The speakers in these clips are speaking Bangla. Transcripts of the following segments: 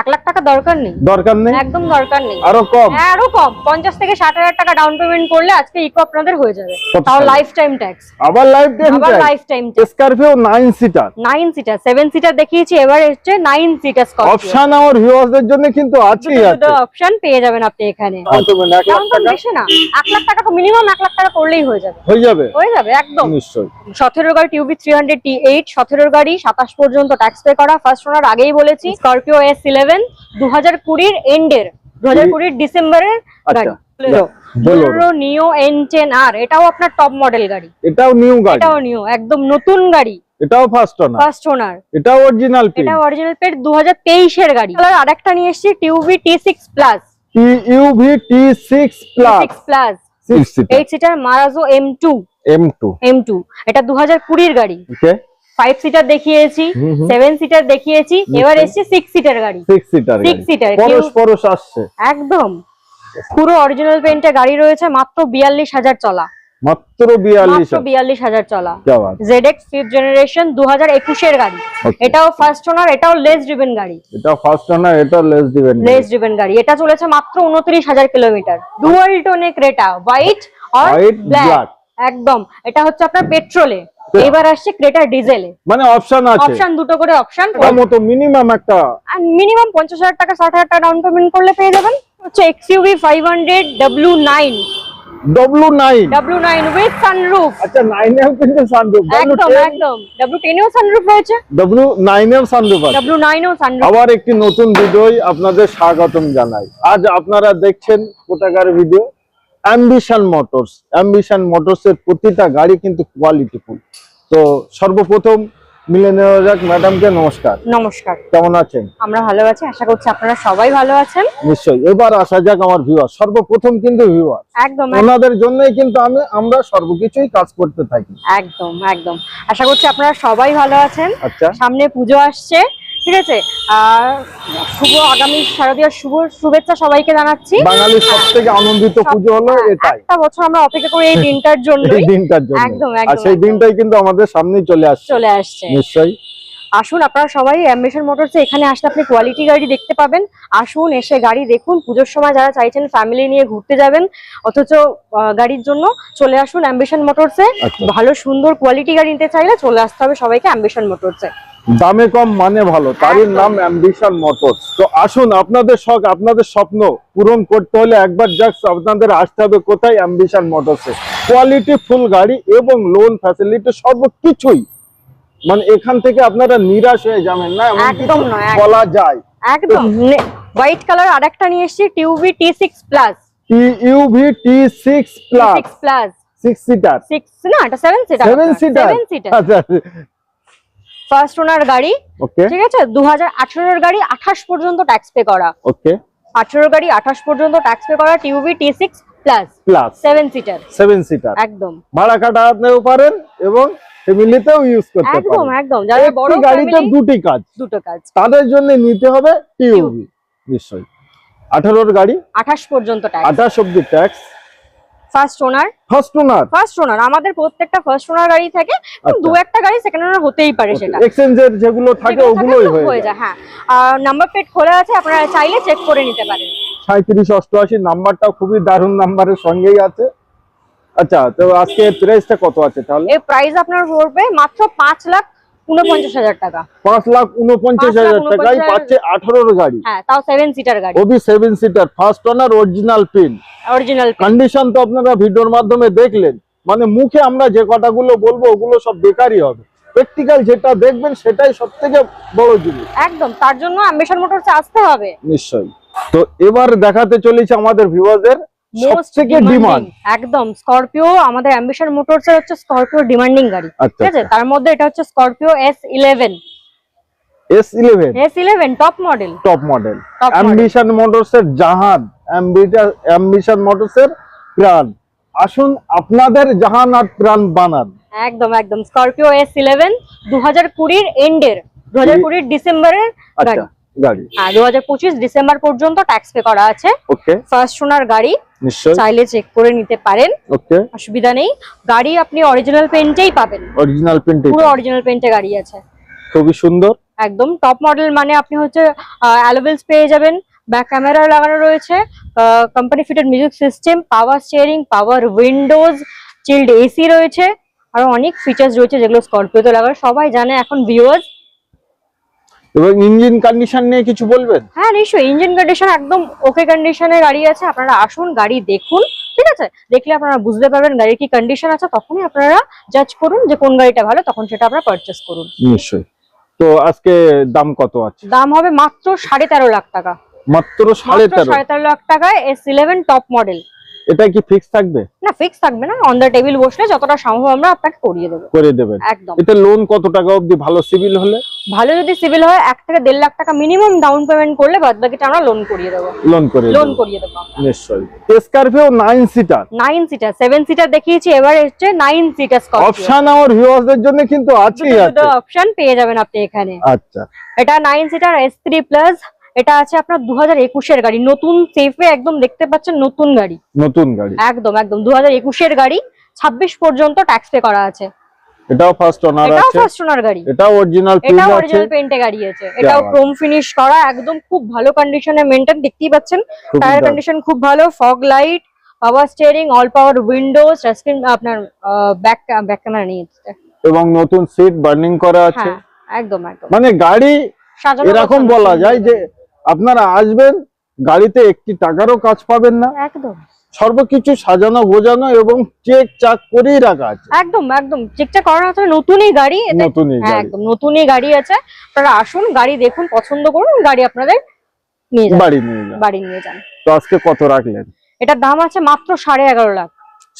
এক লাখ টাকা দরকার নেই। দরকার নেই? একদম দরকার নেই। আরও কম? হ্যাঁ, আরও কম। পঞ্চাশ থেকে ষাট হাজার টাকা ডাউন পেমেন্ট করলে আজকে ইকো আপনাদের হয়ে যাবে। তাও লাইফ টাইম ট্যাক্স আবার লাইফ টাইম আবার life time Scorpio 9 seater nine seater seven seater দেখিয়েছি এবার এসছে নাইন সিটার স্করপিও অপশন আমার ভিউয়ারদের জন্য কিন্তু আছেই দুটো আছে। অপশন পেয়ে যাবেন আপনি এখানে। হয়তো এক লাখ টাকা? বেশি না। এক লাখ টাকা তো মিনিমাম এক লাখ টাকা করলেই হয়ে যাবে। হয়ে যাবে? হয়ে যাবে একদম। নিশ্চয়ই। সতেরো গাড়ি TUV three hundred T eight সতেরোর গাড়ি সাতাশ পর্যন্ত ট্যাক্স পে করা। ফার্স্ট ওনার আগেই বলেছি। স্করপিও এস ইলেভেন দু হাজার কুড়ির এন্ডের দু হাজার কুড়ির ডিসেম্বরের গাড়ি। আচ্ছা বোলেরো নিও এন টেন আর এটাও আপনার টপ মডেল গাড়ি। এটাও নিউ গাড়ি। এটাও নিও একদম নতুন গাড়ি। এটাও ফার্স্ট ফার্স্ট ওনার এটাও অরিজিনাল এটা অরিজিনাল দু হাজার তেইশের গাড়ি। আর আরেকটা নিয়ে এসেছি TUV T six plus UV T six plus six plus six seater eight seater Marazzo M two M two M two এটা দু হাজার কুড়ির গাড়ি। ওকে ফাইভ সিটার দেখিয়েছি। সেভেন সিটার দেখিয়েছি এবার এসছে সিক্স সিটার গাড়ি। সিক্স সিটার Six seater, পরশ পরশ আসছে। একদম। পুরো অরিজিনাল পেন্টে গাড়ি রয়েছে মাত্র বিয়াল্লিশ হাজার চলা। মাত্র বিয়াল্লিশ বিয়াল্লিশ হাজার চলা। জেড এক্স ফিফথ জেনারেশন দু হাজার একুশের গাড়ি। এটাও ফার্স্ট ওনার এটাও লেস ড্রিভেন গাড়ি। এটা ফার্স্ট লেস দিবেন লেস ড্রিভেন গাড়ি। এটা চলেছে মাত্র উনত্রিশ হাজার কিলোমিটার। ডুয়াল টোনে ক্রেটা হোয়াইট আর ব্ল্যাক একদম। এটা হচ্ছে আপনার পেট্রোলে এবার আসছে ক্রেটা ডিজেলে। মানে অপশন আছে। অপশন দুটো করে অপশন। মতো মিনিমাম একটা মিনিমাম পঞ্চাশ হাজার টাকা ষাট হাজার টাকা ডাউন পেমেন্ট করলে পেয়ে যাবেন। হচ্ছে XUV nine W nine W nine with sunroof আচ্ছা নাইন এম কিন্তু সানরুফ একদম একদম। ডাব্লিউ টেনেও সানরুফ রয়েছে। ডব্লু নাইন এম সানরুফ আছে। ডাব্লিউ নাইনও সানরুফ আবার একটি নতুন ভিডিওই আপনাদের স্বাগতম জানাই। আজ আপনারা দেখছেন কোটাকার video Ambition Motors Ambition Motors এর প্রতিটা গাড়ি কিন্তু কোয়ালিটিফুল তো সর্বপ্রথম মিলে নেওয়া যাক ম্যাডামকে নমস্কার। নমস্কার। কেমন আছেন? আমরা ভালো আছি আশা করছি আপনারা সবাই ভালো আছেন। নিশ্চয়ই। এবার আসা যাক আমার ভিউয়ার সর্বপ্রথম কিন্তু ভিউয়ার একদম। ওনাদের জন্যই কিন্তু আমি আমরা সর্বকিছুই কাজ করতে থাকি। একদম একদম। আশা করছি আপনারা সবাই ভালো আছেন। আচ্ছা। সামনে পুজো আসছে। ঠিক আছে? আর শুভ আগামী শারদীয় শুভ শুভেচ্ছা সবাইকে জানাচ্ছি। বাঙালির সবথেকে আনন্দিত পুজো হলো এটাই। একটা বছর আমরা অপেক্ষা করি এই দিনটার জন্য এই দিনটার জন্য একদম, আর একদম, সেই দিনটাই কিন্তু আমাদের সামনেই চলে আসছে। চলে আসছে। নিশ্চয়ই। আসুন আপনারা সবাই অ্যাম্বিশন মোটরসে এখানে আসলে আপনি কোয়ালিটি গাড়ি দেখতে পাবেন। আসুন এসে গাড়ি দেখুন। পুজোর সময় যারা চাইছেন ফ্যামিলি নিয়ে ঘুরতে যাবেন অথচ গাড়ির জন্য চলে আসুন অ্যাম্বিশন মোটরসে। আচ্ছা। ভালো সুন্দর কোয়ালিটি গাড়ি নিতে চাইলে চলে আসতে হবে সবাইকে অ্যাম্বিশন মোটরসে। দামে কম মানে ভালো। তারই নাম অ্যাম্বিশন মোটরস। তো আসুন আপনাদের শখ আপনাদের স্বপ্ন পূরণ করতে হলে একবার জাস্ট আপনাদের আসতে হবে কোথায় অ্যাম্বিশন মোটরসে। কোয়ালিটি ফুল গাড়ি এবং লোন ফ্যাসিলিটি সর্বকিছুই। মানে এখান থেকে আপনারা নিরাশ হয়ে যাবেন না একদম নয়। বলা যায়। একদম। হোয়াইট কালার আরেকটা নিয়ে এসেছি TUV T six plus UV T six plus six plus six seater six না এটা seven seater seven seater seven seater আচ্ছা ফার্স্ট ওনার গাড়ি ওকে ঠিক আছে? দু হাজার গাড়ি আঠাশ পর্যন্ত ট্যাক্স পে করা। ওকে আঠারো গাড়ি আঠাশ পর্যন্ত ট্যাক্স পে করা TUV T six plus plus seven seater seven seater একদম। ভাড়া কাটাতেও পারেন এবং ফ্যামিলিতেও ইউজ করতে একদম একদম। যারা বড় গাড়িতে দুটি কাজ। দুটো কাজ। তাদের জন্য নিতে হবে টিউবি নিশ্চয়ই। আঠারোর গাড়ি। আঠাশ পর্যন্ত ট্যাক্স আঠাশ অব্দি tax first owner first owner first owner আমাদের প্রত্যেকটা ফার্স্ট ওনার গাড়ি থাকে আচ্ছা। দু একটা গাড়ি সেকেন্ড ওনার হতেই পারে সেটা। এক্সচেঞ্জের যেগুলো থাকে ওগুলোই হয়ে যায়। হ্যাঁ। নাম্বার প্লেট খোলা আছে আপনারা চাইলে চেক করে নিতে পারেন। সাঁত্রিশ অষ্টআশি নাম্বারটা খুবই দারুণ নাম্বারের সঙ্গেই আছে। আচ্ছা তো আজকে প্রাইসটা কত আছে তাহলে? এর প্রাইস আপনার পড়বে মাত্র পাঁচ লাখ উনপঞ্চাশ হাজার টাকা। পাঁচ লাখ উনপঞ্চাশ পাঁচ লাখ হাজার টাকায় পাচ্ছে আঠারোর গাড়ি। হ্যাঁ তাও সেভেন সিটার গাড়ি। Obi seven seater first owner original pin original condition তো আপনারা ভিডিওর মাধ্যমে দেখলেন। মানে মুখে আমরা যে কথাগুলো বলব ওগুলো সব বেকারই হবে। প্র্যাকটিক্যাল যেটা দেখবেন সেটাই সব থেকে বড় জিনিস। একদম তার জন্য অ্যাম্বিশন মোটরসে আসতে হবে। নিশ্চয়ই। তো এবার দেখাতে চলেছে আমাদের ভিউয়ারদের সব Most ডিমান্ড একদম স্করপিও আমাদের অ্যাম্বিশন মোটরস এর হচ্ছে স্করপিও ডিমান্ডিং গাড়ি আচ্ছা ঠিক আছে? তার মধ্যে এটা হচ্ছে Scorpio S eleven S eleven S eleven top model top model. Ambition Motors এর জাহান অ্যাম্বিশন মোটরস এর প্রাণ। আসুন আপনাদের জাহান আর প্রাণ বানান। একদম একদম। স্করপিও এস ইলেভেন দু হাজার কুড়ির এন্ডের দু হাজার কুড়ির ডিসেম্বরের আচ্ছা। গাড়ি। গাড়ি। হ্যাঁ দু হাজার পঁচিশ ডিসেম্বর পর্যন্ত ট্যাক্স পে করা আছে। ওকে ফার্স্ট ওনার গাড়ি নিশ্চয়ই। চাইলে চেক করে নিতে পারেন। ওকে অসুবিধা নেই। গাড়ি আপনি অরিজিনাল পেন্টেই পাবেন। অরিজিনাল প্রিন্টিং পুরো অরিজিনাল পেন্টে গাড়ি আছে। খুবই সুন্দর। একদম টপ মডেল মানে আপনি হচ্ছে অ্যালোভেলস পেয়ে যাবেন। ব্যাক ক্যামেরা লাগানো রয়েছে। Company fitted music system power steering power windows chilled AC রয়েছে। আরও অনেক ফিচার্স রয়েছে যেগুলো স্করপিওতে লাগানো। সবাই জানে এখন ভিউয়ার্স এবং ইঞ্জিন কন্ডিশন নিয়ে কিছু বলবেন? হ্যাঁ নিশ্চয়ই। ইঞ্জিন কন্ডিশন একদম ওকে কন্ডিশনে গাড়ি আছে। আপনারা আসুন গাড়ি দেখুন ঠিক আছে? দেখলে আপনারা বুঝতে পারবেন গাড়ির কি কন্ডিশন আছে। তখনই আপনারা জাজ করুন যে কোন গাড়িটা ভালো তখন সেটা আপনারা পারচেস করুন। নিশ্চয়ই। তো আজকে দাম কত আছে? দাম হবে মাত্র সাড়ে তেরো লাখ টাকা। মাত্র সাড়ে তেরো। সাড়ে তেরো লাখ টাকায় এস ইলেভেন টপ মডেল এটা কি ফিক্স থাকবে? না ফিক্স থাকবে না। অন দ্য টেবিল বসলে যতটা সম্ভব আমরা আপনাকে করিয়ে দেবো। করে দেবেন। একদম। এটা লোন কত টাকা অবধি? ভালো সিভিল হলে? ভালো যদি সিভিল হয় এক থেকে দেড় লাখ টাকা মিনিমাম ডাউন পেমেন্ট করলে বাদ বাকিটা আমরা লোন করিয়ে দেবো। লোন করে লোন করিয়ে দেবো নিশ্চয়ই। Scorpio nine seater nine seater seven seater দেখিয়েছি এবার হচ্ছে নাইন সিটার অপশন আমার ভিউয়ারদের জন্য কিন্তু আছেই আছে। অপশন পেয়ে যাবেন আপনি এখানে। আচ্ছা। এটা nine seater S three plus এটা আছে আপনার দু হাজার একুশের গাড়ি। নতুন সেফে একদম দেখতে পাচ্ছেন নতুন গাড়ি। নতুন গাড়ি। একদম একদম। দু হাজার একুশের গাড়ি ছাব্বিশ পর্যন্ত ট্যাক্স পে করা আছে। এটাও ফার্স্ট ওনার এটাও ফার্স্ট ওনার গাড়ি। এটাও অরিজিনাল আছে। গাড়ি আছে। এটাও। ক্রোম ফিনিশ করা একদম খুব ভালো কন্ডিশনে দেখতেই পাচ্ছেন। টায়ার কন্ডিশন খুব ভালো fog light power steering all power windows screen আপনার ব্যাক ব্যাক ক্যামেরা নিয়ে এবং নতুন সিট বার্নিং করা আছে। হ্যাঁ একদম একদম। মানে গাড়ি এরকম বলা যায় যে। আপনারা আসবেন গাড়িতে একটি টাকারও কাজ পাবেন না। একদম। সর্বকিছু সাজানো গোজানো এবং চেক চাক করেই রাখা আছে। একদম একদম। চেকটা করানো আছে নতুনই গাড়ি নতুনই একদম নতুনই গাড়ি আছে। আপনারা আসুন গাড়ি দেখুন পছন্দ করুন গাড়ি আপনাদের নিয়ে যান। বাড়ি নিয়ে যান। বাড়ি নিয়ে যান। তো আজকে কত রাখলেন? এটার দাম আছে মাত্র সাড়ে এগারো লাখ।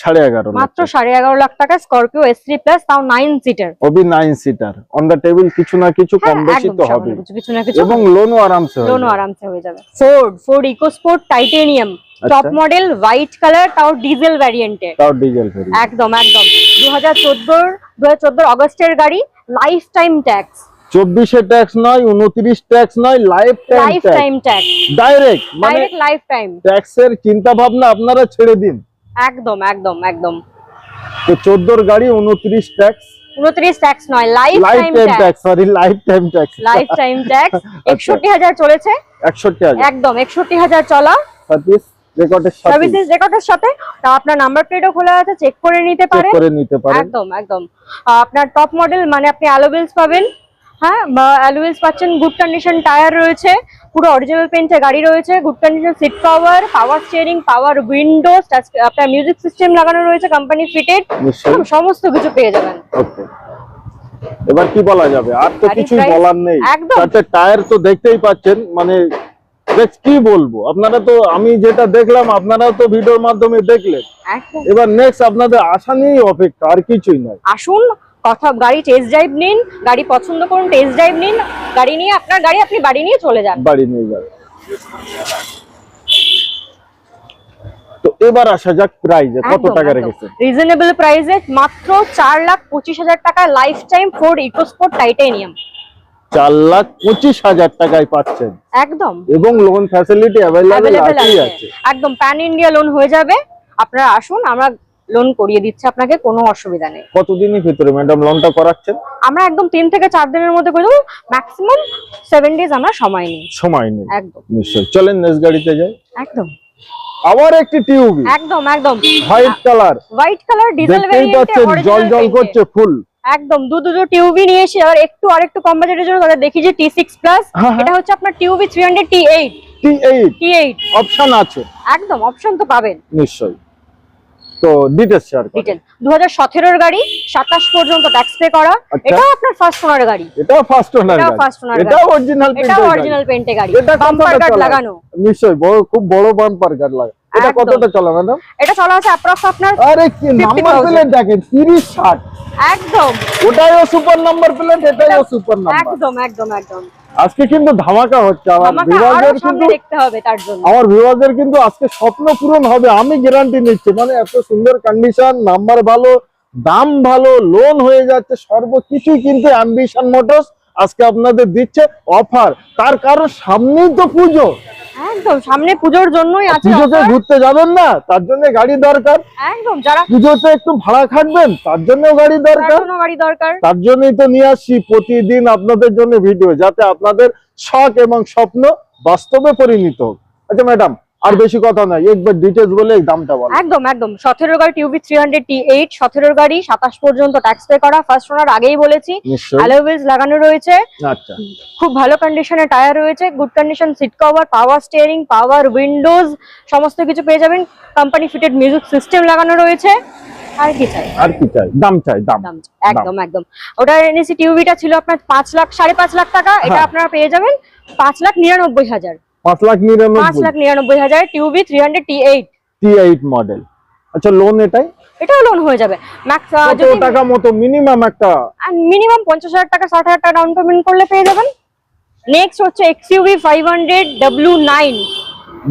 সাড়ে এগারো মাত্র সাড়ে এগারো লাখ টাকা স্করপিও এস থ্রি প্লাস তাও nine seater Obi nine seater on the table কিছু না কিছু কম হ্যাঁ বেশি তো হবে কিছু কিছু না কিছু। এবং লোনও আরামসে হয়ে লোনও যাবে। আরামসে হয়ে যাবে। Ford Ford EcoSport Titanium top. Model white colour তাও ডিজেল ভ্যারিয়েন্টে তাও ডিজেল ফেরি একদম একদম। দু হাজার চোদ্দোর দু হাজার গাড়ি লাইফ টাইম ট্যাক্স নয় উনত্রিশ ট্যাক্স নয় life time tax time tax direct মানে লাইফ টাইম ট্যাক্সের চিন্তা ভাবনা আপনারা ছেড়ে দিন। একদম একদম একদম। তো চোদ্দোর গাড়ি উনত্রিশ ট্যাক্স উনত্রিশ ট্যাক্স নয় life time tax sorry life time tax life time tax আচ্ছা। একষট্টি হাজার চলেছে? একষট্টি হাজার। একদম একষট্টি হাজার চলা। সার্ভিস রেকর্ডের সাথে। রেকর্ডের সাথে। তা আপনার নাম্বার প্লেটও খোলা আছে চেক করে নিতে চেক করে নিতে পারেন। একদম একদম। আপনার টপ মডেল মানে আপনি অ্যালোভেলস পাবেন। হ্যাঁ বা অ্যালোভেলস পাচ্ছেন গুড কন্ডিশন টায়ার রয়েছে পুরো অরিজিনাল পেন্টে গাড়ি রয়েছে good condition seat power power steering power windows আপনার মিউজিক সিস্টেম লাগানো রয়েছে কোম্পানি ফিটেড সমস্ত কিছু পেয়ে যাবেন। ওকে এবার কি বলা যাবে? আর তো কিছু বলার নেই। একদম। চারটে টায়ার তো দেখতেই পাচ্ছেন মানে কি বলব? আপনারা তো আমি যেটা দেখলাম আপনারা তো ভিডিওর মাধ্যমে দেখলেন। এবার নেক্সট আপনাদের আশা নিয়েই অপেক্ষা আর কিছুই নয়। আসুন কথা গাড়ি টেস্ট ড্রাইভ নিন গাড়ি পছন্দ করুন টেস্ট ড্রাইভ নিন গাড়ি নিয়ে আপনার গাড়ি আপনি বাড়ি নিয়ে চলে যান। বাড়ি নিয়ে যাবে তো এবার আসা যাক প্রাইজে কত টাকা রেখেছেন? রিজনেবল প্রাইসে মাত্র চার লাখ পঁচিশ হাজার টাকা life time Ford EcoSport Titanium চার লাখ পঁচিশ হাজার টাকায় পাচ্ছেন। একদম। এবং লোন ফ্যাসিলিটি অ্যাভেলেবেল আছে। একদম প্যান ইন্ডিয়া লোন হয়ে যাবে। আপনারা আসুন আমরা লোন করিয়ে দিচ্ছে আপনাকে কোনো অসুবিধা নেই। কতদিনের ভিতরে? ম্যাডাম লোনটা করাচ্ছেন? আমরা একদম তিন থেকে চার দিনের মধ্যে করে দেবো। ম্যাক্সিমাম সেভেন ডেজ আমরা সময় নিই। সময় নেই। একদম। নিশ্চয়ই। চলেন নেক্সট গাড়িতে যাই। একদম। আবার একটি টিউবি একদম একদম। White colour white colour diesel পাচ্ছেন জল জল করছে ফুল একদম দু দুটো টিউবি নিয়ে এসে আর একটু আর একটু কম বাজেটের জন্য তাহলে দেখি যে টি সিক্স প্লাস হ্যাঁ, হ্যাঁ। এটা হচ্ছে আপনার TUV three hundred T eight T eight T eight option আছে। একদম অপশন তো পাবেন। নিশ্চয়ই। তো ডিটেইলস শেয়ার ডিটেল দু হাজার সতেরোর গাড়ি সাতাশ পর্যন্ত ট্যাক্স পে করা। এটাও আপনার ফার্স্ট ওনার গাড়ি। এটাও ফার্স্ট ওনার গাড়ি। অরিজিনাল এটাও অরিজিনাল গাড়ি। বাম্পার লাগানো। নিশ্চয়ই বড় খুব বড় বাম্পার কার লাগা। এটা কতটা চলা ম্যাডাম এটা চলা আছে অ্যাপ্রক্স আপনার আরে কি নাম্বার প্লেট দেখেন 30 60 একদম। ওটাইও super number plate super number একদম একদম একদম। আজকে কিন্তু ধামাকা হচ্ছে আমার ভিউয়ারদের কিন্তু দেখতে হবে তার জন্য। আমার ভিউয়ারদের কিন্তু আজকে স্বপ্ন পূরণ হবে আমি গ্যারান্টি নিচ্ছি। মানে এত সুন্দর কন্ডিশন নাম্বার ভালো দাম ভালো লোন হয়ে যাচ্ছে সর্বকিছুই কিন্তু অ্যাম্বিশন মোটরস আজকে আপনাদের দিচ্ছে অফার তার কারণ সামনেই তো পুজো। একদম সামনে পুজোর জন্যই আছে পুজোতে ঘুরতে যাবেন না তার জন্য গাড়ি দরকার। একদম যারা পুজোতে একটু ভাড়া খাটবেন তার জন্য গাড়ি দরকার। গাড়ি দরকার। তার জন্যই তো নিয়ে আসছি প্রতিদিন আপনাদের জন্য ভিডিও যাতে আপনাদের শখ এবং স্বপ্ন বাস্তবে পরিণত হোক। আচ্ছা ম্যাডাম আর বেশি কথা নাই একবার ডিটেলস বলে দামটা বলো। একদম একদম। সতেরো গাড়ি TUV three hundred T eight সতেরো গাড়ি সাতাশ পর্যন্ত ট্যাক্স পে করা। ফার্স্ট ওনার আগেই বলেছি নিশ্চয়ই। অ্যালোভেলস লাগানো রয়েছে। আচ্ছা। খুব ভালো কন্ডিশনে টায়ার রয়েছে good condition seat cover power steering power windows সমস্ত কিছু পেয়ে যাবেন। কোম্পানি ফিটেড মিউজিক সিস্টেম লাগানো রয়েছে। আর কি চাই? আর কি চাই? দাম চাই দাম। দাম একদম একদম। ওটা এনেছি টিউবিটা ছিল আপনার পাঁচ লাখ সাড়ে পাঁচ লাখ টাকা। এটা হ্যাঁ। আপনারা পেয়ে যাবেন পাঁচ লাখ নিরানব্বই হাজার। পাঁচ লাখ পাঁচ লাখ নিরানব্বই হাজার TUV three hundred T eight T eight model আচ্ছা লোন এটাই? এটাও লোন হয়ে যাবে। ম্যাক্স কত টাকা মতো? মিনিমাম একটা মিনিমাম পঞ্চাশ হাজার টাকা ষাট হাজার টাকা ডাউন পেমেন্ট করলে পেয়ে যাবেন। নেক্সট হচ্ছে XUV five hundred W nine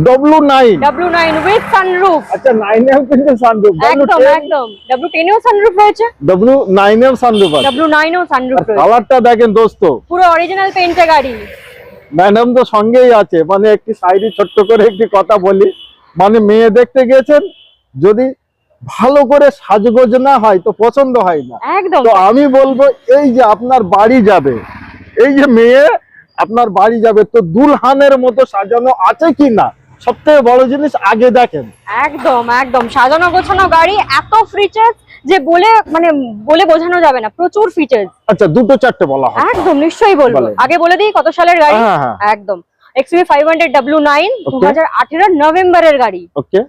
W nine W nine with sunroof আচ্ছা নাইন এম কিন্তু সানরুফ একদম একদম। ডাব্লিউ টেনেও সানরুফ রয়েছে। ডব্লু নাইন সানরুফ আছে। ডাব্লিউ নাইনেও সানরুফ রয়েছে। কালারটা দেখেন দোস্ত। পুরো অরিজিনাল পেন্টে গাড়ি। ম্যাডাম তো সঙ্গেই আছে মানে একটি সাইডে ছোট্ট করে একটি কথা বলি। মানে মেয়ে দেখতে গেছেন যদি ভালো করে সাজগোজ না হয় তো পছন্দ হয় না। একদম। তো আমি বলব এই যে আপনার বাড়ি যাবে এই যে মেয়ে আপনার বাড়ি যাবে তো দুলহানের মতো সাজানো আছে কি না? সব থেকে বড় জিনিস আগে দেখেন। একদম একদম। সাজানো গোছানো গাড়ি এত ফিচার্স যে বলে মানে বলে বোঝানো যাবে না প্রচুর ফিচার্স আচ্ছা দুটো চারটে বলা হয়। একদম নিশ্চয়ই বলব। আগে বলে দিই কত সালের গাড়ি? হ্যাঁ হ্যাঁ একদম। দু Okay. নভেম্বরের গাড়ি। ওকে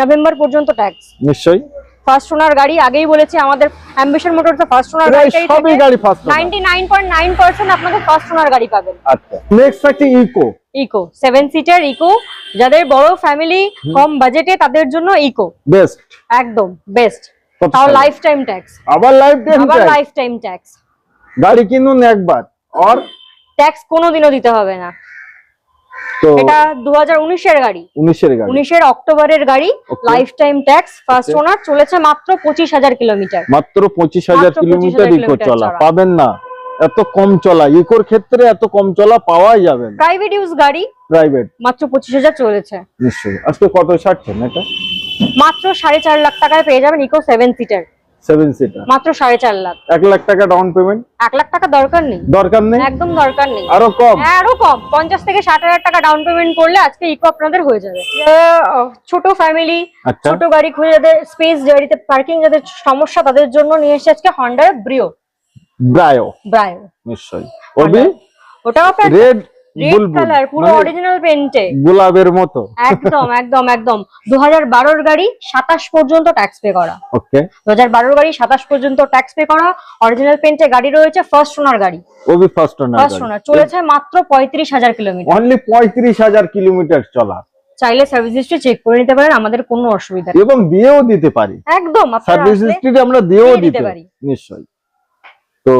নভেম্বর পর্যন্ত ট্যাক্স নিশ্চয়ই। ফার্স্ট ওনার গাড়ি আগেই বলেছি আমাদের অ্যাম্বিশন মোটরস ফার্স্ট ওনার গাড়িটাই সবই গাড়ি ফার্স্ট আপনাদের ফার্স্ট ওনার গাড়ি পাবেন। আচ্ছা নেক্সট আছে ইকো ইকো সিটার ইকো যাদের বড় ফ্যামিলি কম বাজেটে তাদের জন্য ইকো বেস্ট একদম বেস্ট তাও লাইফ টাইম ট্যাক্স আবার লাইফ টাইম আবার লাইফ টাইম ট্যাক্স গাড়ি কিনুন একবার। আর? ট্যাক্স কোনোদিনও দিতে হবে না। এটা উনিশের গাড়ি। অক্টোবরের গাড়ি life time tax first owner চলেছে মাত্র পঁচিশ হাজার কিলোমিটার। মাত্র পঁচিশ হাজার মাত্র কিলোমিটার ইকো চলা। পাবেন না। এত কম চলা। ইকোর ক্ষেত্রে এত কম চলা পাওয়াই যাবে না। প্রাইভেট ইউজ গাড়ি প্রাইভেট মাত্র পঁচিশ হাজার চলেছে। নিশ্চয়ই। আজকে কত ছাড়ছেন এটা? মাত্র সাড়ে চার লাখ টাকায় পেয়ে যাবেন Eeco seven seater seven seater মাত্র সাড়ে চার লাখ। এক লাখ টাকা ডাউন পেমেন্ট এক লাখ টাকা দরকার নেই। দরকার নেই? একদম দরকার নেই। আরও কম? হ্যাঁ, আরও কম। পঞ্চাশ থেকে ষাট হাজার টাকা ডাউন পেমেন্ট করলে আজকে ইকো আপনাদের হয়ে যাবে। ছোট ফ্যামিলি আচ্ছা। ছোট গাড়ি খুঁজে যাদের স্পেস গাড়িতে পার্কিং যাদের সমস্যা তাদের জন্য নিয়ে এসেছে আজকে হন্ডার ব্রিও ব্রায়ো ব্রায়ো নিশ্চয়ই। আপনার রেড রেড কালার পুরো মানে অরিজিনাল পেন্টে গোলাপের মতো। একদম একদম একদম। গাড়ি সাতাশ পর্যন্ত ট্যাক্স পে করা। ওকে। গাড়ি সাতাশ পর্যন্ত ট্যাক্স পে করা। অরিজিনাল পেন্টে গাড়ি রয়েছে ফার্স্ট ওনার গাড়ি। ওবি ফার্স্ট ওনার ফার্স্ট ওনার চলেছে মাত্র অনলি চলা। চাইলে সার্ভিস হিস্ট্রি চেক করে নিতে পারেন আমাদের কোনো অসুবিধা নেই। এবং দিয়েও দিতে পারি। একদম আপনারা সার্ভিস হিস্ট্রি আমরা দিয়েও দিতে পারি। নিশ্চয়ই। তো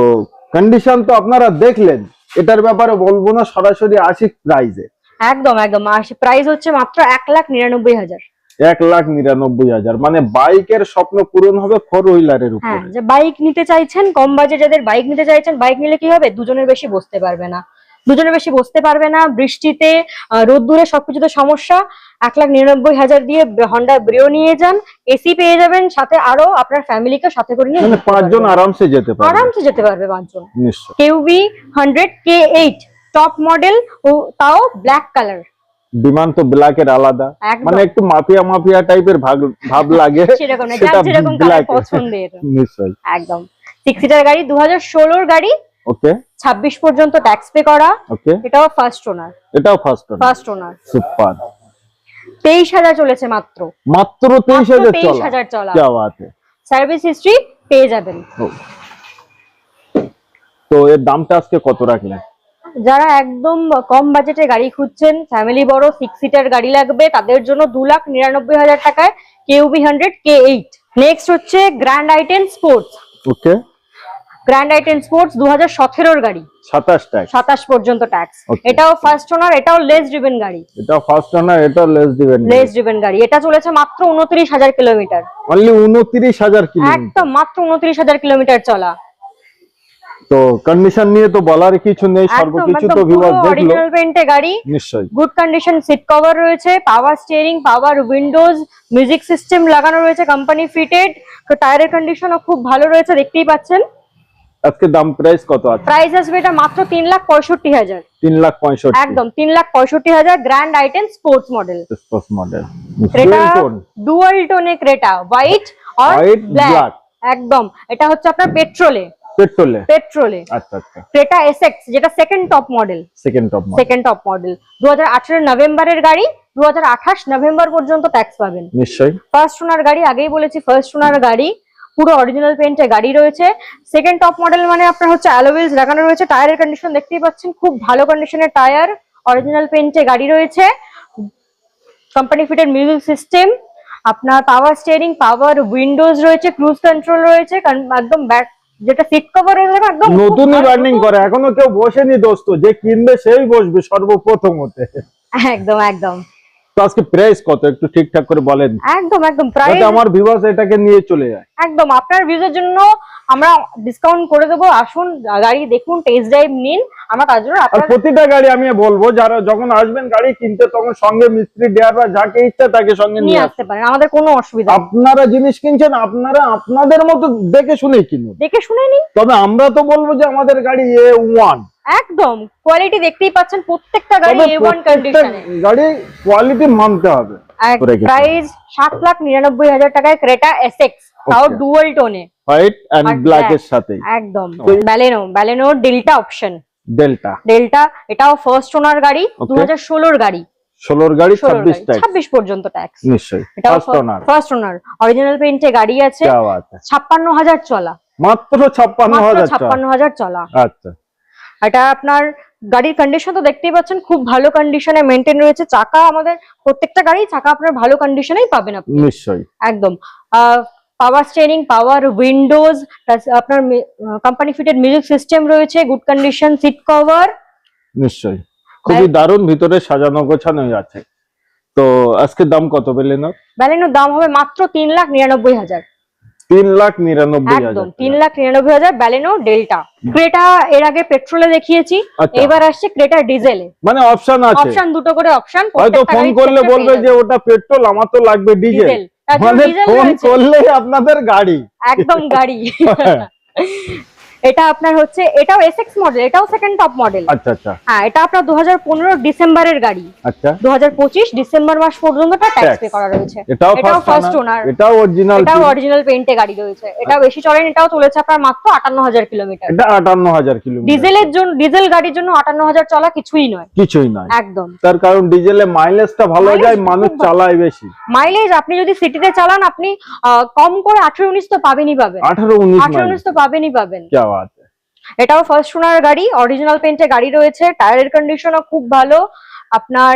কন্ডিশন তো আপনারা দেখলেন। এটার ব্যাপারে বলব না সরাসরি আসি প্রাইজে একদম একদম। প্রাইজ হচ্ছে মাত্র এক লাখ নিরানব্বই হাজার। এক লাখ নিরানব্বই হাজার। মানে বাইকের স্বপ্ন পূরণ হবে ফোর হুইলারের উপর। যে বাইক নিতে চাইছেন কম বাজেট যাদের বাইক নিতে চাইছেন বাইক নিলে কি হবে? দুজনের বেশি বসতে পারবে না। দুজনের বেশি বসতে পারবে না। বৃষ্টিতে রোদ্দুরে সবকিছুতে সমস্যা। এক লাখ নিরানব্বই হাজার দিয়ে হন্ডা ব্রিও নিয়ে যান। এসি পেয়ে যাবেন সাথে আরও আপনার ফ্যামিলিকে সাথে করে নিয়ে মানে পাঁচজন আরামসে যেতে পারবে আরামসে যেতে পারবে পাঁচজন। KUV hundred K eight top model ও তাও ব্ল্যাক কালার বিমান তো ব্ল্যাকের আলাদা। মানে একটু মাফিয়া মাফিয়া টাইপের ভাগ ভাব লাগে। সেরকম না যার যেরকম কালার পছন্দের নিশ্চয়ই একদম। সিক্স সিটার গাড়ি দু হাজার ষোলোর গাড়ি। ওকে ছাব্বিশ পর্যন্ত ট্যাক্স পে করা। ওকে এটাও ফার্স্ট ওনার এটাও ফার্স্ট ফার্স্ট ওনার সুপার তেইশ হাজার চলেছে মাত্র। মাত্র তেইশ হাজার তেইশ হাজার চলা। সার্ভিস হিস্ট্রি পেয়ে যাবেন। তো এর দামটা আজকে কত রাখলেন? যারা একদম কম বাজেটে গাড়ি খুঁজছেন ফ্যামিলি বড় সিক্স সিটার গাড়ি লাগবে তাদের জন্য দু লাখ নিরানব্বই হাজার টাকায় KUV hundred K eight next হচ্ছে grand i ten sports okay grand i ten sports দু হাজার গাড়ি। সাতাশ পর্যন্ত ট্যাক্স এটাও ফার্স্ট ওনার এটাও লেস ড্রিভেন গাড়ি। ফার্স্ট ওনার লেস দিবেন লেস ড্রিভেন গাড়ি। এটা চলেছে মাত্র উনত্রিশ হাজার কিলোমিটার। অনলি উনত্রিশ হাজার একদম মাত্র উনত্রিশ হাজার কিলোমিটার চলা। তো কন্ডিশন নিয়ে তো বলার কিছু নেই একদম সর্বকিছু তো ভিউয়ার দেখল। অরিজিনাল গাড়ি। নিশ্চয়ই। গুড কন্ডিশন সিট কভার রয়েছে power steering power windows music system লাগানো রয়েছে কোম্পানি ফিটেড তো টায়ারের কন্ডিশনও খুব ভালো রয়েছে দেখতেই পাচ্ছেন। আজকে দাম প্রাইস কত আছে? প্রাইস আসবে এটা মাত্র তিন লাখ পঁয়ষট্টি হাজার। তিন লাখ পঁয়ষট্টি। একদম তিন লাখ পঁয়ষট্টি হাজার grand item sports model sports model Creta dual টোনে Creta white আর ব্ল্যাক একদম এটা হচ্ছে আপনার পেট্রোলে পেট্রোলে পেট্রোলে আচ্ছা আচ্ছা। ক্রেটা এসএক্স যেটা second top model second top model second top model দু হাজার আঠারো নভেম্বরের গাড়ি দু হাজার আঠাশ নভেম্বর পর্যন্ত ট্যাক্স পাবেন। নিশ্চয়ই। ফার্স্ট ওনার গাড়ি আগেই বলেছি ফার্স্ট ওনার গাড়ি। পুরো অরিজিনাল পেন্টে গাড়ি রয়েছে। সেকেন্ড টপ মডেল মানে আপনার হচ্ছে অ্যালোভিলস লাগানো রয়েছে। টায়ারের কন্ডিশন দেখতেই পাচ্ছেন খুব ভালো কন্ডিশনের টায়ার অরিজিনাল পেন্টে গাড়ি রয়েছে। কোম্পানি ফিটেড মিউজিক সিস্টেম আপনার পাওয়ার স্টিয়ারিং পাওয়ার উইন্ডোজ রয়েছে ক্রুজ কন্ট্রোল রয়েছে একদম ব্যাক যেটা সিট কভার রয়েছে একদম নতুনই রানিং করে এখনও কেউ বসেনি দোস্ত যে কিনবে সেই বসবে সর্বপ্রথম হতে একদম একদম। তো আজকে প্রাইস কত? একটু ঠিকঠাক করে বলেন। একদম একদম। প্রাইস আমার ভিউয়ার্স এটাকে নিয়ে চলে যায়। একদম আপনার ভিউজের জন্য আমরা ডিসকাউন্ট করে দেবো। আসুন গাড়ি দেখুন টেস্ট ড্রাইভ নিন। আমরা তার জন্য আর আপনার প্রতিটা গাড়ি আমি বলব যারা যখন আসবেন গাড়ি কিনতে তখন সঙ্গে মিস্ত্রি ড্রাইভার যাকে ইচ্ছা তাকে সঙ্গে নিয়ে আসতে পারেন আমাদের কোনো অসুবিধা আপনারা জিনিস কিনছেন আপনারা আপনাদের মতো দেখে শুনেই কিনুন। দেখে শুনে নিন। তবে আমরা তো বলব যে আমাদের গাড়ি এ ওয়ান একদম কোয়ালিটি দেখতেই পাচ্ছেন প্রত্যেকটা গাড়ি কন্ডিশনে গাড়ি কোয়ালিটি মানতে হবে। প্রাইস টাকায় ক্রেটা তাও ডুয়াল টোনে হোয়াইট এন্ড ব্ল্যাক এর সাথে। একদম। Baleno Baleno Delta option Delta Delta এটাও ফার্স্ট ওনার গাড়ি 2016 এর গাড়ি। 16 এর গাড়ি 26 26 পর্যন্ত ট্যাক্স নিশ্চয়ই। এটা first owner first owner original পেইন্টে গাড়ি আছে 56000 চলা। মাত্র 56000 চলা। আচ্ছা। এটা আপনার গাড়ির কন্ডিশন তো দেখতেই পাচ্ছেন খুব ভালো কন্ডিশনে মেনটেন রয়েছে। চাকা আমাদের প্রত্যেকটা গাড়ি চাকা আপনার ভালো কন্ডিশনেই পাবেন আপনি। নিশ্চয়ই। একদম। পাওয়ার স্টিয়ারিং পাওয়ার উইন্ডোজ আপনার কোম্পানি ফিটেড মিউজিক সিস্টেম রয়েছে গুড কন্ডিশন সিট কভার নিশ্চয়ই। খুবই দারুণ ভিতরে সাজানো গোছানো আছে। তো আজকে দাম কত পেলেন? ব্যালেনোর দাম হবে মাত্র তিন লাখ নিরানব্বই হাজার। তিন লাখ নিরানব্বই একদম তিন লাখ নিরানব্বই হাজার ব্যালেনো ডেল্টা। ক্রেটা এর আগে পেট্রোলে দেখিয়েছি আচ্ছা। এবার আসছে ক্রেটা ডিজেলে। মানে অপশন আছে। অপশন দুটো করে অপশন হয়তো ফোন করলে বলবে যে ওটা পেট্রোল আমার তো লাগবে ডিজেল। মানে ফোন। আপনাদের গাড়ি। একদম গাড়ি। এটা আপনার হচ্ছে এটাও এস এক্স মডেল এটাও সেকেন্ড টপ মডেল আচ্ছা আচ্ছা। হ্যাঁ এটা আপনার 2015 ডিসেম্বরের গাড়ি। আচ্ছা। 2025 ডিসেম্বর মাস পর্যন্ত তা ট্যাক্স পে করা রয়েছে। এটাও ফার্স্ট ওনার এটাও অরিজিনাল এটাও অরিজিনাল পেইন্টে গাড়ি রয়েছে। এটা আচ্ছা। বেশি চলেন এটাও চলেছে আপনার মাত্র 58000 কিলোমিটার। এটা 58000 কিলোমিটার। ডিজেলের জন্য ডিজেল গাড়ির জন্য 58000 চলা কিছুই নয়। কিছুই নয়। একদম। তার কারণ ডিজেলে মাইলেজটা ভালো যায় মানুষ চালায় বেশি। মাইলেজ আপনি যদি সিটিতে চালান আপনি কম করে 18 19 তো পাবেনই পাবেন। 18 19 18 19 তো পাবেনই পাবেন। এটাও ফার্স্ট ওনার গাড়ি অরিজিনাল পেন্টে গাড়ি রয়েছে টায়ারের কন্ডিশনও খুব ভালো। আপনার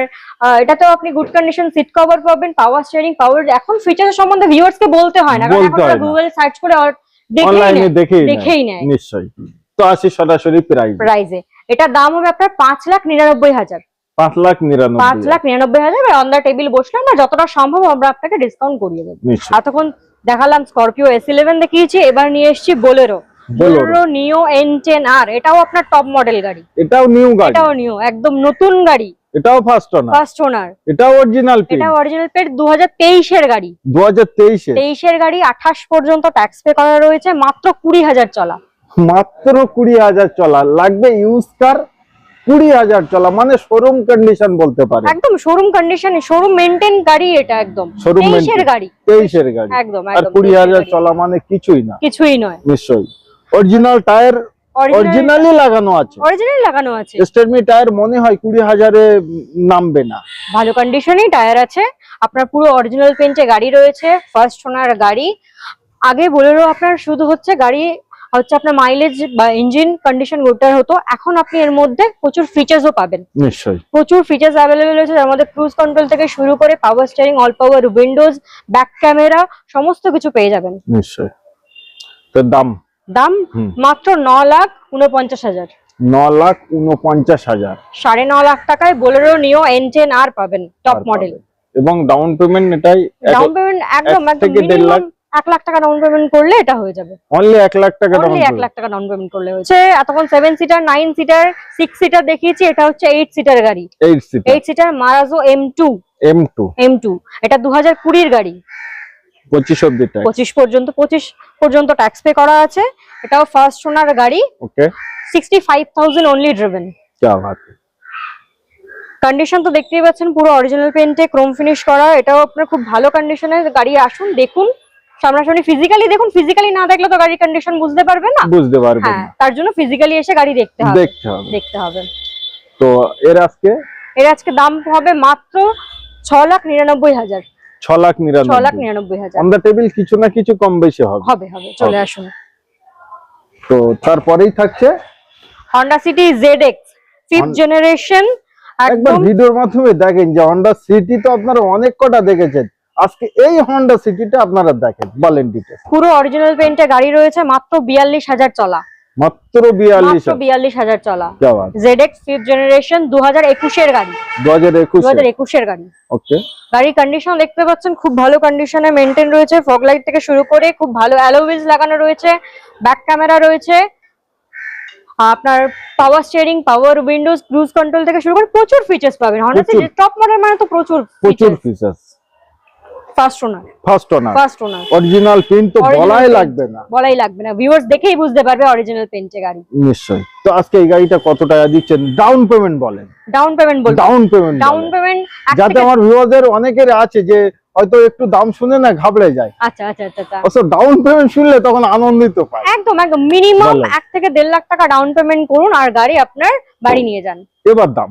এটা তো আপনি গুড কন্ডিশন সিট কভার পাবেন পাওয়ার স্টিয়ারিং পাওয়ার এখন ফিচার সম্বন্ধে ভিউয়ার্স কে বলতে হয় না কারণ না। গুগল সার্চ করে দেখেই অনলাইনে নেয় দেখেই। দেখেই নেয়। নিশ্চয়ই। তো আসি সরাসরি প্রাইস প্রাইজে এটার দাম হবে আপনার পাঁচ লাখ নিরানব্বই হাজার। পাঁচ লাখ নিরানব্বই পাঁচ লাখ নিরানব্বই হাজার অন টেবিল বসলে আমরা যতটা সম্ভব আমরা আপনাকে ডিসকাউন্ট করিয়ে দেবো। এতক্ষণ দেখালাম স্করপিও এস ইলেভেন দেখিয়েছি এবার নিয়ে এসেছি Bolero. Bolero Neo N ten আর এটাও আপনার টপ মডেল গাড়ি। এটাও নিউ গাড়ি। এটাও নিও একদম নতুন গাড়ি। এটাও ফার্স্ট ওনার ফার্স্ট ওনার এটাও অরিজিনাল এটা পেড হাজার গাড়ি। হাজার গাড়ি আঠাশ পর্যন্ত ট্যাক্স পে করা রয়েছে মাত্র কুড়ি হাজার চলা। মাত্র কুড়ি হাজার চলা। লাগবে ইউজ কার কুড়ি হাজার চলা মানে শোরুম কন্ডিশন বলতে পারে একদম শোরুম কন্ডিশন শোরুম মেনটেন গাড়ি এটা একদম। তেইশের গাড়ি। তেইশের গাড়ি। একদম আর কুড়ি হাজার চলা মানে কিছুই না। কিছুই নয়। নিশ্চয়ই। অরিজিনাল টায়ার অরিজিনাল লাগানো আছে। অরিজিনাল লাগানো আছে। স্টেটমি টায়ার মনে হয় কুড়ি হাজারে নামবে না। ভালো কন্ডিশনেই টায়ার আছে। আপনার পুরো অরিজিনাল পেন্টে গাড়ি রয়েছে ফার্স্ট ওনার গাড়ি। আগে বলেরো আপনার শুধু হচ্ছে গাড়ি হচ্ছে আপনার মাইলেজ বা ইঞ্জিন কন্ডিশন গোটার হতো। এখন আপনি এর মধ্যে প্রচুর ফিচার্সও পাবেন। নিশ্চয়ই। প্রচুর ফিচার্স অ্যাভেলেবেল রয়েছে যার মধ্যে ক্রুজ কন্ট্রোল থেকে শুরু করে power steering all power windows back camera সমস্ত কিছু পেয়ে যাবেন। নিশ্চয়ই। তো দাম? দাম মাত্র ন লাখ উনপঞ্চাশ হাজার। ন লাখ উনপঞ্চাশ হাজার। সাড়ে ন লাখ টাকায় বোলেরো নিও এন টেন আর পাবেন টপ মডেল এবং ডাউন পেমেন্ট এটাই ডাউন পেমেন্ট একদম এক থেকে দেড় লাখ? এক লাখ টাকা ডাউন পেমেন্ট করলে এটা হয়ে যাবে। অনলি এক লাখ টাকা অনলি এক লাখ টাকা ডাউন পেমেন্ট করলে হয়েছে। এতক্ষণ seven seater nine seater six seater দেখিয়েছি এটা হচ্ছে এইট সিটার গাড়ি। Eight seater eight seater Marazzo M two M two M two এটা দু হাজার কুড়ির গাড়ি। 25 অবধি ট্যাক্স 25 পর্যন্ত 25 পর্যন্ত ট্যাক্স পে করা আছে। এটাও ফার্স্ট ওনার গাড়ি। ওকে 65000 অনলি ড্রিভেন কি বাত কন্ডিশন তো দেখতেই পাচ্ছেন পুরো অরিজিনাল পেইন্টে ক্রোম ফিনিশ করা। এটাও আপনার খুব ভালো কন্ডিশনে গাড়ি আসুন দেখুন। সামনাসামনি ফিজিক্যালি দেখুন ফিজিক্যালি না দেখলে তো গাড়ির কন্ডিশন বুঝতে পারবেন না। বুঝতে পারবেন হ্যাঁ, না। তার জন্য ফিজিক্যালি এসে গাড়ি দেখতে হবে। দেখতে হবে। দেখতে হবে। তো এর আজকে? এর আজকে দাম হবে মাত্র ছ লাখ নিরানব্বই হাজার। ছ লাখ ছ লাখ নিরানব্বই নিরানব্বই হাজার। অন দ্য টেবিল কিছু না কিছু কম বেশি হবে। হবে হবে চলে আসুন। তো তারপরেই থাকছে Honda City Z X fifth generation একবার ভিডিওর মাধ্যমে দেখেন যে হন্ডা সিটি তো আপনারা অনেক কটা দেখেছেন। আজকে এই হন্ডা সিটিটা আপনারা দেখেন বলেন পুরো অরিজিনাল পেন্টে গাড়ি রয়েছে মাত্র বিয়াল্লিশ হাজার চলা। মাত্র বিয়াল্লিশ মাত্র বিয়াল্লিশ হাজার চলা। জেড এক্স ফিফথ জেনারেশন দু হাজার একুশের গাড়ি। দু হাজার একুশ? দু একুশের গাড়ি। ওকে গাড়ির কন্ডিশন দেখতে পাচ্ছেন খুব ভালো কন্ডিশনে মেনটেন রয়েছে। ফগ লাইট থেকে শুরু করে খুব ভালো অ্যালোভিজ লাগানো রয়েছে ব্যাক ক্যামেরা রয়েছে। আপনার power steering power windows cruise control থেকে শুরু করে প্রচুর ফিচার্স পাবেন। হন্ডা সিটি টপ মডেল মানে তো প্রচুর প্রচুর feature features first owner first owner first owner original pin তো বলাই লাগবে না। বলাই লাগবে না। ভিউয়ার্স দেখেই বুঝতে পারবে অরিজিনাল গাড়ি। নিশ্চয়ই। তো আজকে এই গাড়িটা কত টাকা দিচ্ছেন? ডাউন পেমেন্ট বলেন। ডাউন পেমেন্ট বলব ডাউন পেমেন্ট ডাউন পেমেন্ট যাতে আমার ভিউয়ারদের অনেকের আছে যে হয়তো একটু দাম শুনে না ঘাবড়ে যায়। আচ্ছা আচ্ছা আচ্ছা আচ্ছা। ডাউন পেমেন্ট শুনলে তখন আনন্দিত পায়। একদম একদম। মিনিমাম বলো। এক থেকে দেড় লাখ টাকা ডাউন পেমেন্ট করুন আর গাড়ি আপনার বাড়ি নিয়ে যান। এবার দাম।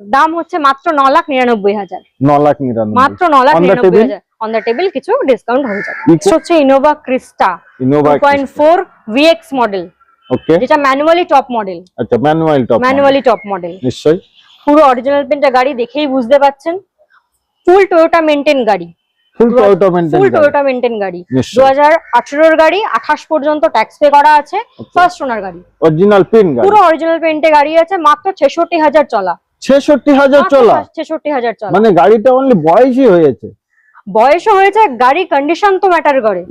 দাম হচ্ছে মাত্র ন লাখ নিরানব্বই হাজার। ন লাখ নিরানব্বই। মাত্র ন লাখ On the নিরানব্বই table? হাজার। অন দ্য টেবিল কিছু ডিসকাউন্ট হয়ে যাবে। Next হচ্ছে Innova Crysta Innova two point four VX model okay যেটা ম্যানুয়ালি টপ মডেল আচ্ছা manual top manually top model নিশ্চয়ই। পুরো অরিজিনাল পেন্টা গাড়ি দেখেই বুঝতে পাচ্ছেন ফুল টয়োটা মেনটেন গাড়ি। Full Toyota maintain full Toyota maintain গাড়ি। দু নিশ্চয়ই। হাজার আঠেরোর গাড়ি আঠাশ পর্যন্ত ট্যাক্স পে করা আছে। ফার্স্ট ওনার গাড়ি। অরিজিনাল পিন গাড়ি। পুরো অরিজিনাল পেন্টে গাড়ি আছে মাত্র ছেষট্টি হাজার চলা। ছেষট্টি হাজার চলা। ছেষট্টি হাজার চলা। মানে গাড়িটা অনলি বয়সই হয়েছে। বয়সও হয়েছে গাড়ি কন্ডিশন তো ম্যাটার করে।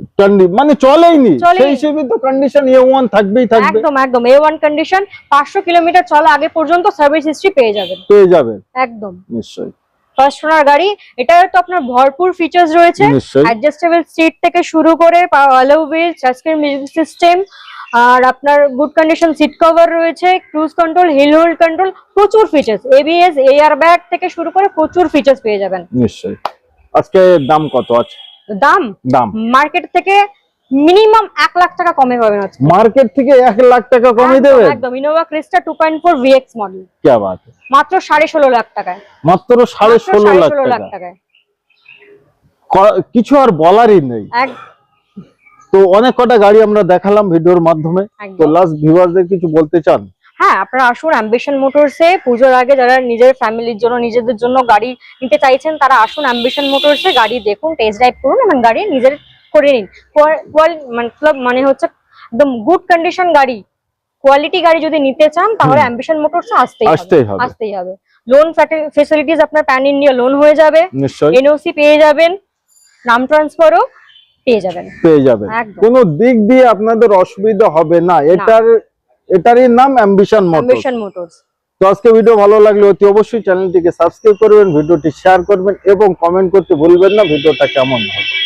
মানে চলেইনি। সেই হিসেবে তো কন্ডিশন এ ওয়ান থাকবেই থাকবে। একদম একদম। এ ওয়ান কন্ডিশন পাঁচশো কিলোমিটার চলা আগে পর্যন্ত সার্ভিস হিস্ট্রি পেয়ে যাবেন। পেয়ে যাবে একদম। নিশ্চয়ই। ফার্স্ট ওনার গাড়ি এটার তো আপনার ভরপুর ফিচার্স রয়েছে। অ্যাডজাস্টেবল সিট থেকে শুরু করে alloy wheel touchscreen music system আর আপনার গুড কন্ডিশন সিট কভার রয়েছে cruise control hill hold control প্রচুর ফিচার্স এবিএস এয়ার ব্যাগ থেকে শুরু করে প্রচুর ফিচার্স পেয়ে যাবেন। নিশ্চয়ই। আজকে দাম কত আছে? দাম? দাম। মার্কেট থেকে মিনিমাম এক লাখ টাকা কমে পাবেন আজকে। মার্কেট থেকে এক লাখ টাকা কমে দেবে একদম। Innova Crysta two point four VX model কে বাত? মাত্র সাড়ে ষোলো লাখ টাকায়। মাত্র সাড়ে ষোলো লাখ টাকায়। কিছু আর বলারই নেই। তো অনেক কটা গাড়ি আমরা দেখালাম ভিডিওর মাধ্যমে। তো লাস্ট ভিউয়ারদের কিছু বলতে চান? হ্যাঁ আপনারা আসুন অ্যাম্বিশন মোটরসে পুজোর আগে যারা নিজের ফ্যামিলির জন্য নিজেদের জন্য গাড়ি নিতে চাইছেন তারা আসুন অ্যাম্বিশন মোটরসে গাড়ি দেখুন টেস্ট ড্রাইভ করুন এবং গাড়ি নিজের করে নিন। কোয়াল- মতলব মানে হচ্ছে একদম গুড কন্ডিশন গাড়ি। কোয়ালিটি গাড়ি যদি নিতে চান তাহলে অ্যাম্বিশন মোটরসে আসতেই হবে। আসতেই হবে। আসতেই হবে। লোন ফেসিলিটিস আপনার প্যান ইন্ডিয়া লোন হয়ে যাবে। এনওসি পেয়ে যাবেন নাম ট্রান্সফারও পেয়ে যাবেন। পেয়ে যাবেন। কোনো দিক দিয়ে আপনাদের অসুবিধা হবে না। এটার এটারই নাম অ্যাম্বিশন মোটর অ্যাম্বিশন মোটরস তো আজকে ভিডিও ভালো লাগলে অতি অবশ্যই চ্যানেলটিকে সাবস্ক্রাইব করবেন ভিডিওটি শেয়ার করবেন এবং কমেন্ট করতে ভুলবেন না ভিডিওটা কেমন হবে?